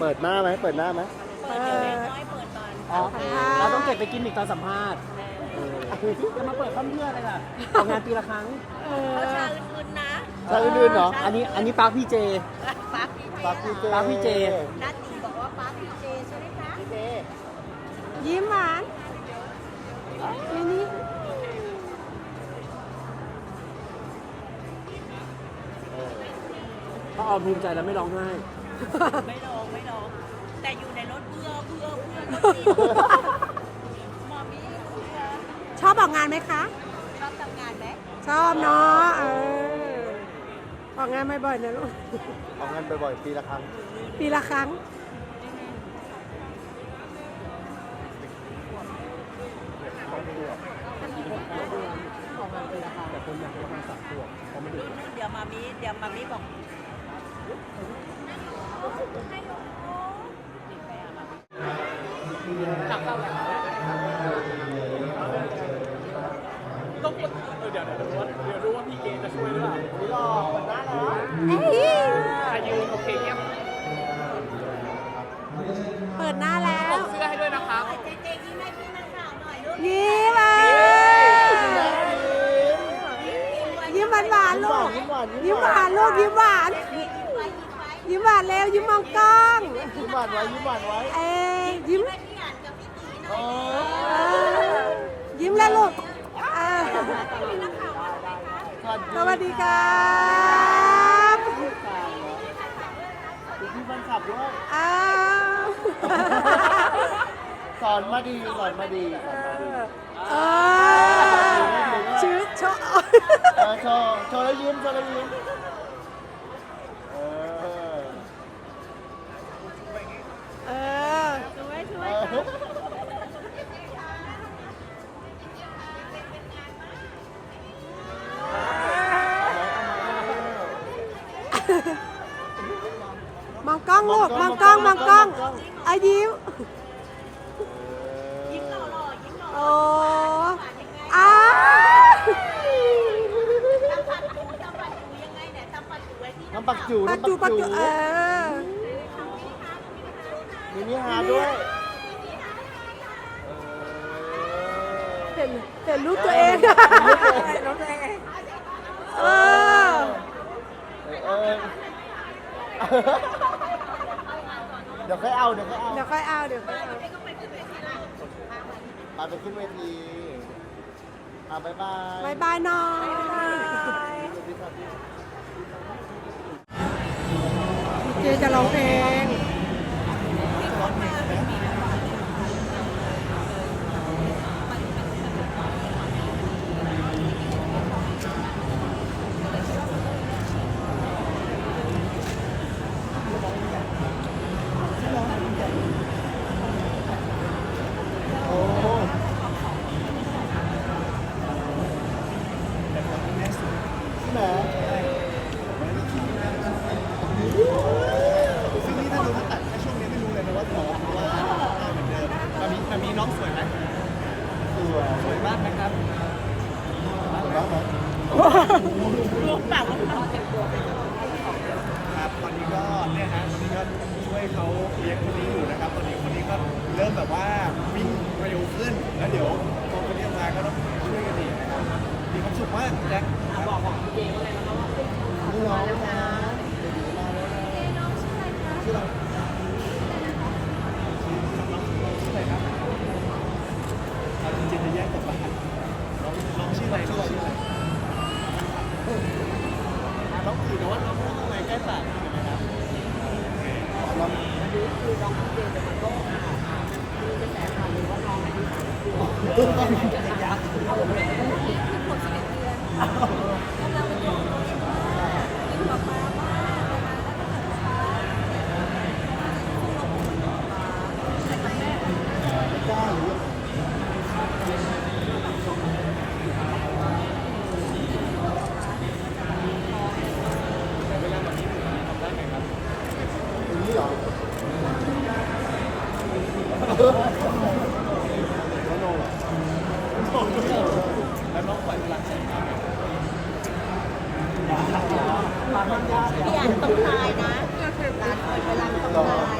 เปิดหน้าไหมเปิดหน้าไหมเปิดเดี๋ยวน้อยเปิดตอนอ๋อเราต้องเก็บไปกินอีกตอนสัมภาษณ์จะมาเปิดข้ามเพื่ออะไรล่ะออกงานปีละครั้ง เขาชาอื่นๆนะชาอื่นๆเหรอ อันนี้อันนี้ปาร์คพี่เจปั๊บพี่ปาร์คพีเจปาร์คพีเจนัตตีบอกว่าปั๊บพี่เจใช่ไหมคะยิ้มหวานอันนี้พอออมภูมิใจแล้วไม่ร้องไห้ ไม่ลองไม่ลองแต่อยู่ในรถเพื่อเพื่อเพื่อรถติดหมอมี่เพื่อชอบออกงานไหมคะ ชอบทำงานไหมชอบเนาะเออออกงานบ่อยๆนะลูกออกงานบ่อยๆปีละครั้งปีละครั้ง แต่คนอยากประมาณสามขวบเขาไม่ได้เดี๋ยวมามีเดี๋ยวมามีบอก ต้องเดี๋ยวเดี๋ยวรู้ว่าเดี๋ยวรู้ว่าพี่เกจะช่วยหรือเปล่าหล่อเปิดหน้าแล้วเอ้ยอายืนโอเคเยี่ยมเปิดหน้าแล้ว เสื้อให้ด้วยนะครับเจ๊เจ๊ยิ้มให้พี่มันข่าวหน่อยลูกยิ้มอะยิ้มหวานหวานๆลูกยิ้มหวานยิ้มหวานลูกยิ้มหวาน ยิ้มไว้ยิ้มไว้ยิ้มหวานเร็วยิ้มมองกล้อง ยิ้มหวานไว้ยิ้มหวานไว้ เอ้ยยิ้ม ให้พี่อ่านกับพี่ตีหน่ โอ้ อย เออยิ้ม แล้วลูกเออมีนักข่าวมาไหมคะสวัสดีครับดูพี่แฟนคลับด้วยอ้าวสอนมาดีสอนมาดีสอนมาดีเออชื่อชอเออโชว์โชว์แล้วยิ้มโชว์แล้วยิ้มเออเออช่วยช่วเอย มองกล้องลูกมองกล้องมองกล้องอายิ้มยิ้มหล่อๆยิ้มหล่อโอ้อ้าวๆทำปัดจูทำปัดจูยังไงเนี่ยทำปัดจูไว้ที่น้ำปักจูปัจน้ำปัจุกปัจจูจุเออมีนิฮาด้วยเห็นเห็นรูปตัวเองเออเออ เดี๋ยวค่อยเอาเดี๋ยวค่อยเอาเดี๋ยวค่อยเอาเดี๋ยวค่อยเอาพาไปขึ้นเวทีอะบ๊ายบายบายบายหน้อยสวัสดีครับพี่เจจะร้องเพลงโว่าวิ่งเร็วขึ้น แล้วเดี๋ยวพอคนนี้มาก็ต้องช่วยกันอีกนะครับมีความสุขมากแจ็คบอกบอกนี่น้องนะเดี๋ยวมาแล้วนะชื่ออะไรชื่ออะไรครับเอาจริงๆจะแยก พี่อ่านต้องตายนะร้านเปิดเวลาต้องตาย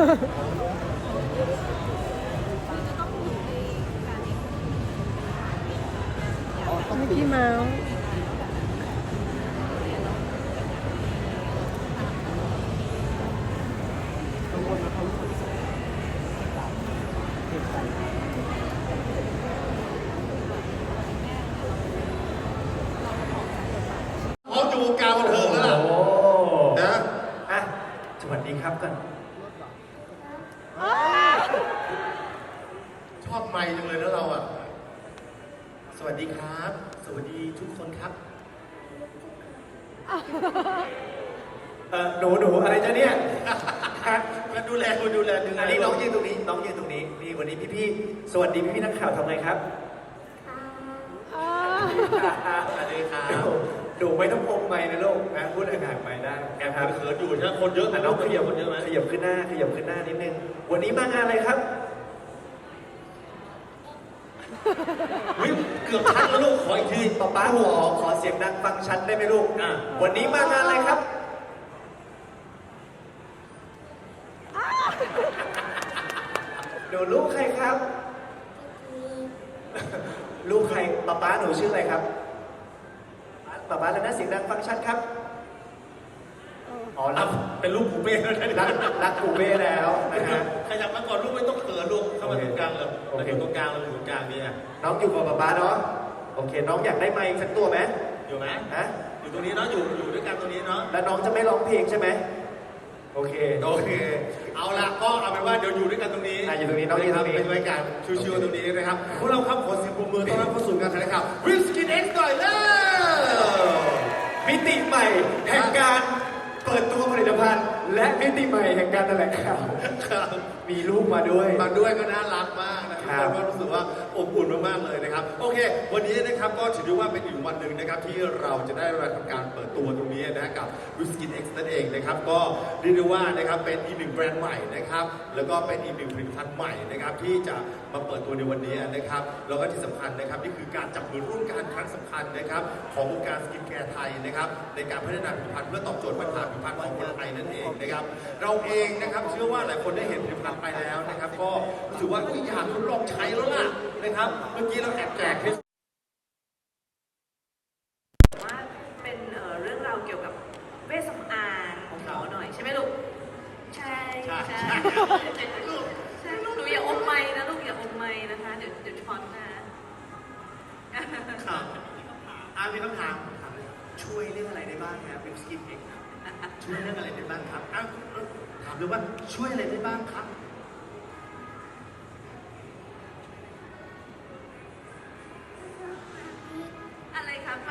มิกปีกี้เมาส์กังวลนะเขารู้สึกเจ็บใจพร้อมอยู่วงการบันเทิงแล้วล่ะโอ้นะ อะสวัสดีครับกัน ชอบไมค์จังเลยนะเราอะ สวัสดี ครับ สวัสดีทุกคนครับเออหนูหนูอะไรจะเนี่ยมาดูแลมาดูแลดูแลอันนี้น้องยืนตรงนี้ น้องยืนตรงนี้นี่วันนี้พี่พี่ๆสวัสดีพี่พี่ๆนักข่าวทำไงครับอ๋อสวัสดีครับหนูหนูไม่ต้องพกไม้นะลูกนะพูดห่างๆไปได้นะครับเขินอยู่ใช่ไหมคนเยอะอะน้องขยับคนเยอะไหมขยับขึ้นหน้าขยับขึ้นหน้านิดนึงวันนี้มางานอะไรครับ เฮ้ยเกือบชัดแล้วลูกขออีกทีป๊าป้าขอขอเสียงดังฟังชัดได้ไหมลูกอะวันนี้มางานอะไรครับ หนูลูกใครครับ ลูกใครป๊าป้าหนูชื่ออะไรครับป๊าป้าแล้วนะเสียงดังฟังชัดครับ อ๋อรัรักบเป็นลูกผูเป้แล้วนะรักรักกูเบ้แล้วนะฮะขยับมาก่อนลูกไม่ต้องเขินลูกเข้ามาตรงกลางเลยโอเคเราอยู่ตรงกลางเราอยู่ตรงกลางเนี่ยน้องอยู่กับป๊าป๊าเนาะโอเค น้องอยากได้ไมค์สักตัวไหมอยู่ไหมฮะอยู่ตรงนี้เนาะอยู่อยู่ด้วยกันตรงนี้เนาะแล้วน้องจะไม่ร้องเพลงใช่ไหมโอเคโอเค เอาละก็เอาเป็นว่าเดี๋ยวอยู่ด้วยกันตรงนี้อะอยู่ตรงนี้น้องอยู่ตรงนี้เป็นบรรยากาศชิวๆตรงนี้นะครับพวกเราครับขอเสียงปรบมือต้อนรับเข้าสู่งานแถลงข่าววิสกินเอ็กซ์หน่อยแล้วมิติใหม่แห่งการ เปิดตัวผลิตภัณฑ์ และมิติใหม่แห่งการแถลงข่าว ครับมีลูกมาด้วย มาด้วยก็น่ารักมากนะทุกครัคบนก็รู้สึกว่าอบอุ่นมากๆเลยนะครับ โอเค วันนี้นะครับก็ถือได้ว่าเป็นอีกวันหนึ่งนะครับที่เราจะได้มาทำการเปิดตัวตรงนี้นะกับ w i s k i n X นั่นเองนะครับก็เรียกได้ว่านะครับเป็นอีกหนึ่งแบรนด์ใหม่นะครับแล้วก็เป็นอีกหนึ่งผลิตภัณฑ์ใหม่นะครับที่จะมาเปิดตัวในวันนี้นะครับแล้วก็ที่สำคัญนะครับนี่คือการจับมือร่วมกันครั้งสำคัญนะครับของวงการสกินแคร์ไทยนะครับในการพัฒนาผลิตภัณฑ์เพื่อตอบโจทย์ปัญหาผิวพรรณของคนไทยนั่นเองนะครับเราเองนะครับเชื่อว่าหลายคนได้เห็นผลิตภัณฑ์ไปแล้วนะครับ ก็รู้สึกว่าอยากทดลองใช้แล้วล่ะนะครับเมื่อกี้เราแอบแจกเทส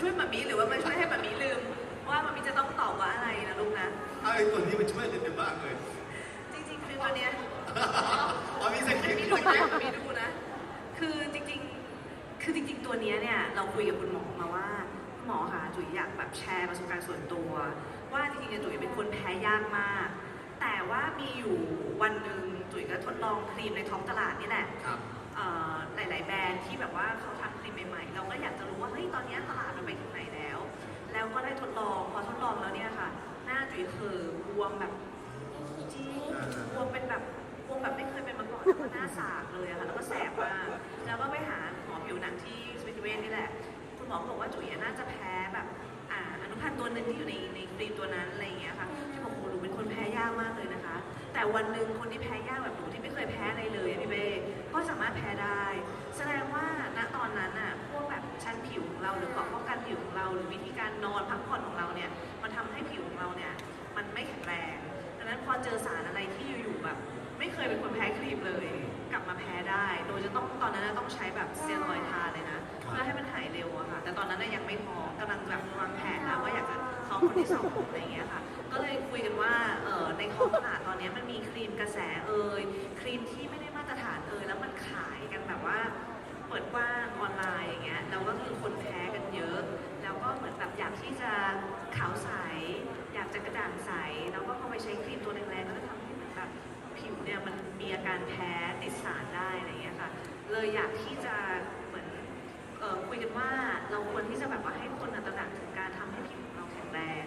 ช่วยหมามีหรือว่ามาช่วยให้หมามีลืมโอว่ามันมีจะต้องตอบว่าอะไรนะลูกนะไอ้ตัวนี้มันช่วยเด่นมากเลยจริงๆคือตัวเนี้ยอ๋อมีสคริปต์มีมีดูสคริปต์นะมีดูนะ คือจริงๆ คือจริง ๆ ตัวเนี้ยเนี่ยเราคุยกับคุณหมอมาว่าคุณหมอคะจุ๋ยอยากแบบแชร์ประสบการณ์ส่วนตัว ว่าจริงๆเนี่ยจุ๋ยเป็นคนแพ้ยากมาก แต่ว่ามีอยู่วันหนึ่งจุ๋ยก็ทดลองครีมในท้องตลาดนี่แหละ ครับ เอ่อหลาย ๆ แบรนด์ที่แบบว่าเขาทำครีมใหม่ ๆ เราก็อยากจะรู้ว่าเฮ้ยตอนเนี้ยตลาด แล้วก็ได้ทดลอง พอทดลองแล้วเนี่ยค่ะ หน้าจุ๋ยคือบวมแบบจริงบวมเป็นแบบบวมแบบไม่เคยเป็นมาก่อนหน้าสากเลยอะค่ะ แล้วก็แสบมากแล้วก็ไปหาหมอผิวหนังที่สวิตเซอร์แลนนี่แหละ คุณหมอบอกว่าจุ๋ยน่าจะแพ้แบบอ่าอนุพันธ์ตัวหนึ่งที่อยู่ในในครีมตัวนั้นอะไรอย่างเงี้ยค่ะที่บอกโอ้หนูเป็นคนแพ้ยากมากเลยนะคะ แต่วันหนึ่งคนที่แพ้ยากแบบหนูที่ไม่เคยแพ้อะไรเลยพี่เบ้ก็สามารถแพ้ได้ แสดงว่าณตอนนั้นน่ะ ชั้นผิวของเรา หรือเกราะป้องกันผิวของเรา หรือวิธีการนอนพักผ่อนของเราเนี่ยมันทำให้ผิวของเราเนี่ยมันไม่แข็งแรงดังนั้นพอเจอสารอะไรที่อยู่ๆแบบ ไม่เคยเป็นคนแพ้ครีมเลย กลับมาแพ้ได้ โดยจะต้องตอนนั้นนะต้องใช้แบบสเตียรอยด์ทาเลยนะเพื่อให้มันหายเร็วอะค่ะ แต่ตอนนั้นน่ะยังไม่พอกำลังแบบวางแผนแล้วว่าอยากจะท้องคนที่สองอะไรอย่างเงี้ยค่ะก็เลยคุยกันว่าเออในท้องตลาดตอนนี้มันมีครีมกระแสเอ่ยครีมที่ไม่ได้มาตรฐานเอ่ยแล้วมันขายกันแบบว่า เปิดกว้างออนไลน์อย่างเงี้ยแล้วก็คือคนแพ้กันเยอะ แล้วก็เหมือนแบบอยากที่จะขาวใส อยากจะกระจ่างใส แล้วก็พอไปใช้ครีมตัวแรงๆก็จะทำให้เหมือนแบบผิวเนี่ยมันมีอาการแพ้ติดสารได้อะไรเงี้ยค่ะ เลยอยากที่จะเหมือนเอ่อคุยกันว่าเราควรที่จะแบบว่าให้คนน่ะตระหนักถึงการทำให้ผิวของเราแข็งแรง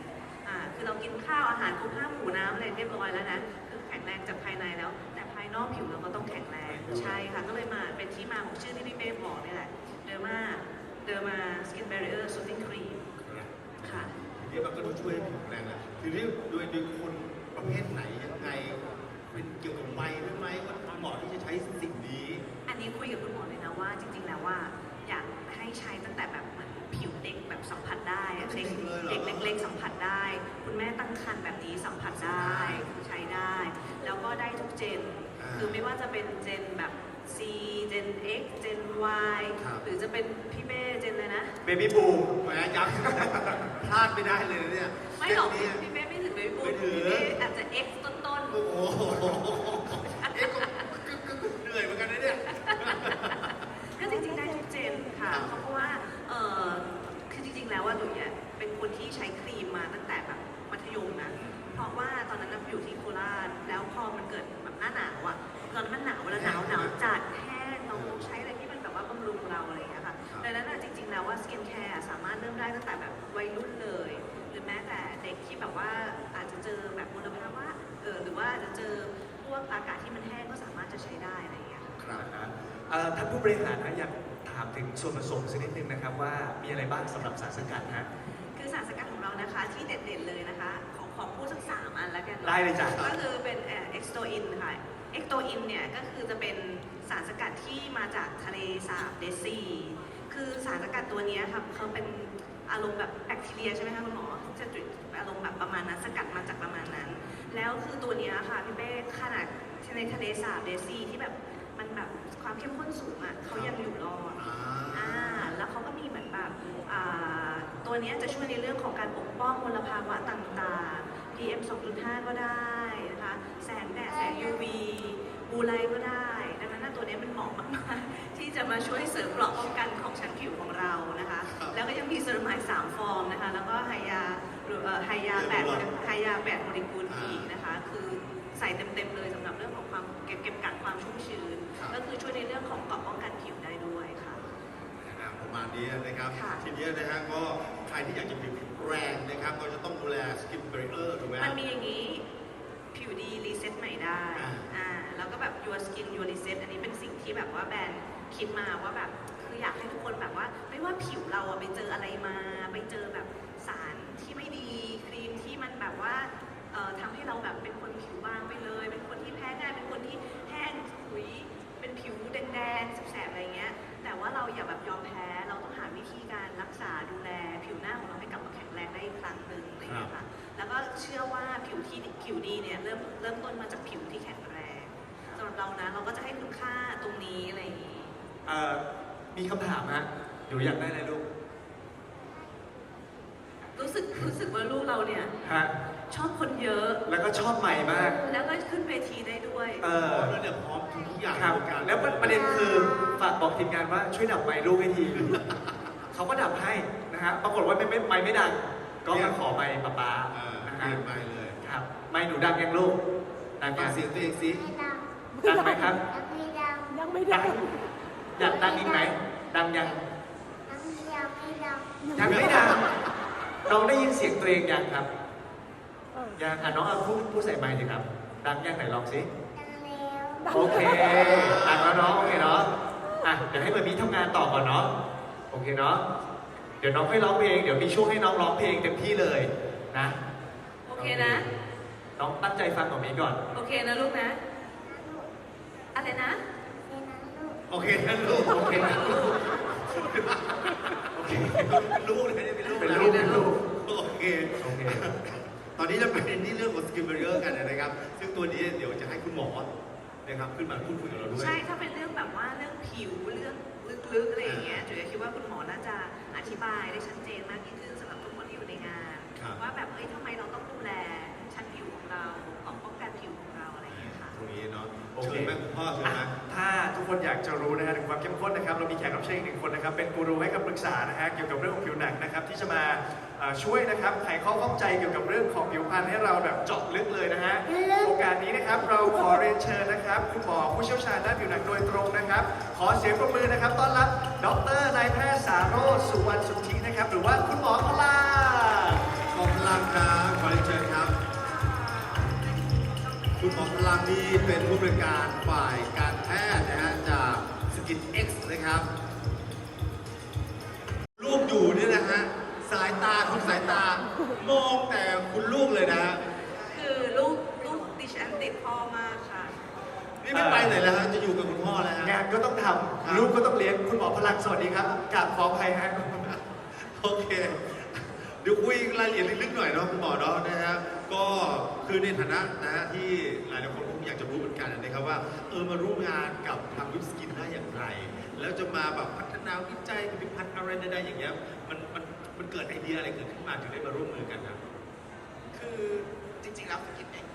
อ่าคือเรากินข้าวอาหารครบห้าหมู่น้ำอะไรเรียบร้อยแล้วนะคือแข็งแรงจากภายในแล้ว แต่ภายนอกผิวเราก็ต้องแข็งแรง ใช่ค่ะ ก็เลยมาเป็นที่มาของชื่อที่พี่เป้บอกนี่แหละ เดอร์มาเดอร์มาสกินแบร r เออร์ซูติ้งครีมค่ะ ทีนี้มันก็ต้องช่วยผิวแรงนะทีนี้โดยโดยคนประเภทไหนยังไงเป็นเกี่ยวกับวัยด้วยไหมว่าเหมาะที่จะใช้สิ่งนี้ อันนี้คุยกับคุณหมอเลยนะว่าจริง ๆ แล้วว่าอยากให้ใช้ตั้งแต่แบบเหมือนผิวเด็กแบบสัมผัสได้อะเด็กจริงเลยเหรอเด็กเล็ก ๆ สัมผัสได้ คุณแม่ตั้งครรภ์แบบนี้สัมผัสได้ใช้ได้ แล้วก็ได้ทุกเจนอ่า คือไม่ว่าจะเป็นเจนแบบ C เจน X เจน Y ครับ หรือจะเป็นพี่เบ้เจนเลยนะ เบบี้บูมแหมย้ำพลาดไม่ได้เลยนะเนี่ยไม่หรอกเจนนี้พี่เบ้ไม่ถึงเบบี้บูไม่มถึง พี่เบ้อาจจะ X ต้นๆ โอ้โห อยากถามถึงส่วนผสมสักนิดนึงนะครับว่ามีอะไรบ้างสำหรับสารสกัดฮะ คือสารสกัดของเรานะคะที่เด่นๆเลยนะคะ ของของพูดสักสามอันแล้วกันได้เลยจ้ะ ก็คือเป็นเอ็กโตอินค่ะเอ็กโตอินเนี่ยก็คือจะเป็นสารสกัดที่มาจากทะเลสาบเดซี คือสารสกัดตัวเนี้ยค่ะเขาเป็นอารมณ์แบบแบคทีเรียใช่ไหมคะคุณหมอจะจุดอารมณ์แบบประมาณนั้นสกัดมาจากประมาณนั้น แล้วคือตัวเนี้ยค่ะพี่เป้ขนาดในทะเลสาบเดซีที่แบบ มันแบบความเข้มข้นสูงอะเขายังอยู่รอดอ่าอ่าแล้วเขาก็มีเหมือนแบบอ่าตัวเนี้ยจะช่วยในเรื่องของการปกป้องมลภาวะต่างๆ PM 2.5 ก็ได้นะคะแสงแดดแสง UV บูไลก็ได้ดังนั้นนะตัวเนี้ยมันเหมาะมากๆที่จะมาช่วยเสริมเกราะป้องกันของชั้นผิวของเรานะคะครับแล้วก็ยังมีเซรามาย3ฟองนะคะ แล้วก็ไฮยาหรือเอ่อไฮยาเรียบร้อย8ไฮยา8โมเลกุลอ่าอีกนะคะ คือใส่เต็มๆเลยสำหรับเรื่องของความเก็บเก็บกักความชุ่มชื้นครับ ก็คือช่วยในเรื่องของเกราะป้องกันผิวได้ด้วยค่ะ อ่าประมาณนี้นะครับ ค่ะ ทีนี้นะฮะก็ใครที่อยากจะผิวแรงนะครับก็จะต้องดูแลสกินเบรเออร์ถูกไหม มันมีอย่างนี้ผิวดีรีเซ็ตใหม่ได้อ่า อ่าแล้วก็แบบ your skin your reset อันนี้เป็นสิ่งที่แบบว่าแบรนด์คิดมาว่าแบบคืออยากให้ทุกคนแบบว่า ไม่ว่าผิวเราอะไปเจออะไรมา ไปเจอแบบสารที่ไม่ดีครีมที่มันแบบว่าเอ่อทำให้เราแบบเป็นคนผิวบางไปเลย เป็นคนที่แพ้ง่ายเป็นคนที่แห้งขุยเป็น ผิวแดงๆแสบๆอะไรเงี้ย แต่ว่าเราอย่าแบบยอมแพ้ เราต้องหาวิธีการรักษาดูแล ผิวหน้าของเราให้กลับมาแข็งแรงได้อีกครั้งหนึ่งอะไรเงี้ยค่ะ แล้วก็เชื่อว่าผิวที่ผิวดีเนี่ยเริ่มเริ่มต้นมาจากผิวที่แข็งแรงสำหรับเรานะเราก็จะให้คุณค่าตรงนี้อะไรอย่างนี้เอ่อมีคำถามฮะหนูอยากได้อะไรลูก รู้สึกรู้สึกว่าลูกเราเนี่ยฮะช อบคนเยอะ แล้วก็ชอบใหม่มาก แล้วก็ขึ้นเวทีได้ด้วย เออแล้วเนี่ยพร้อมทุกอย่างครับในวงการแล้วประเด็นคือฝากบอกทีมงานว่าช่วยดับไมค์ลูกให้ที เขาก็ดับให้นะฮะ ปรากฏว่าไม่ไม่ไมค์ไม่ดัง ก็มาขอไมค์ป๊าป๊าเออนะเปฮะลี่ยนไปเลยครับ ไมค์หนูดังยังลูก ดังฟัยังงเสียงตัวเองสิดังไหมครับ ยังไม่ได้อยากดังอีกไหม ดังยังยังไม่ดัง น้องได้ยินเสียงตัวเองยังครับเออ ยังอะน้องเอาพูดพูดใส่ไมค์สิครับ ดังยังไหนลองสิดังโอเคดังแล้วเนาะโอเคเนาะ อะ เดี๋ยวให้เบอร์บี้ทำงานต่อก่อนเนาะ โอเคเนาะ เดี๋ยวน้องให้ร้องเพลง เดี๋ยวมีช่วงให้น้องร้องเพลงเต็มที่เลยนะ โอเคนะ น้องตั้งใจฟังของมีก่อน โอเคนะลูกนะ อะไรนะ โอเคนั่นลูก โอเคนะลูก โอเคเป็นลูกเลยเนี่ยเป็นลูก เป็นลูกเป็นลูก โอเค โอเค ตอนนี้เราไปที่เรื่องของส กินเบรเยอร์กันนะครับ ซึ่งตัวนี้เดี๋ยวจะให้คุณหมอนะครับขึ้นมาพูดคุยกับเราด้วย ใช่ถ้าเป็นเรื่องแบบว่าเรื่องผิวเรื่องลึกๆอะไรอย่างเงี้ยจุ๋ยคิดว่าคุณหมอน่าจะอธิบายได้ชัดเจนมากยิ่งขึ้นสำหรับทุกคนที่อยู่ในงาน ครับ ว่าแบบเอ้ยทำไมเราต้องดูแลชั้นผิวของเราป้องกันผิวของเราอะไรอย่างเงี้ยค่ะ ตรงนี้เนาะโอเคเชิญแม่คุณพ่อเชิญอะนะ ถ้าทุกคนอยากจะรู้นะฮะถึงความเข้มข้นนะครับ เรามีแขกรับเชิญอีกหนึ่งคนนะครับ เป็นกูรูให้คำปรึกษานะฮะเกี่ยวกับเรื่องของผิวหนัง ช่วยนะครับไขข้อข้องใจเกี่ยวกับเรื่องของผิวพรรณให้เราแบบเจาะลึกเลยนะฮะโอกาสนี้นะครับเราขอเรียนเชิญนะครับคุณหมอผู้เชี่ยวชาญด้านผิวหนังโดยตรงนะครับ ขอเสียงปรบมือนะครับต้อนรับ ดรนายแพทย์สาโรจน์สุวรรณสุทธินะครับ หรือว่าคุณหมอพลาขอบพลังครับขอเรียนเชิญครับ คุณหมอพลังนี่เป็นผู้บริการฝ่ายการแพทย์นะฮะจากสกินเอ็กซ์นะครับ ตาทุกสายตามองแต่คุณลูกเลยนะฮะคือลูกลูกดิฉันติดพ่อมากค่ะ นี่ไม่ไปไหนแล้วฮะจะอยู่กับคุณพ่อแล้วฮะ งานก็ต้องทครับำลูกก็ต้องเลี้ยงคุณหมอพลังสวัสดีครับกราบขออภัยฮะโอเค เดี๋ยวคุยรายละเอียดลึกๆหน่อยเนาะคุณหมอเนาะนะฮะก็คือในฐานะนะฮะที่หลายๆคนคงอยากจะรู้เหมือนกันนะครับว่าเออมาร่วมงานกับทางวิปสกินได้อย่างไร แล้วจะมาแบบพัฒนาวิจัยผลิตภัณฑ์อะไรใดๆอย่างเงี้ยมันมัน มันเกิดไอเดียอะไรเกิดขึ้นมาถึงได้มาร่วมมือกันครับ คือจริงๆแล้วสกิจเอง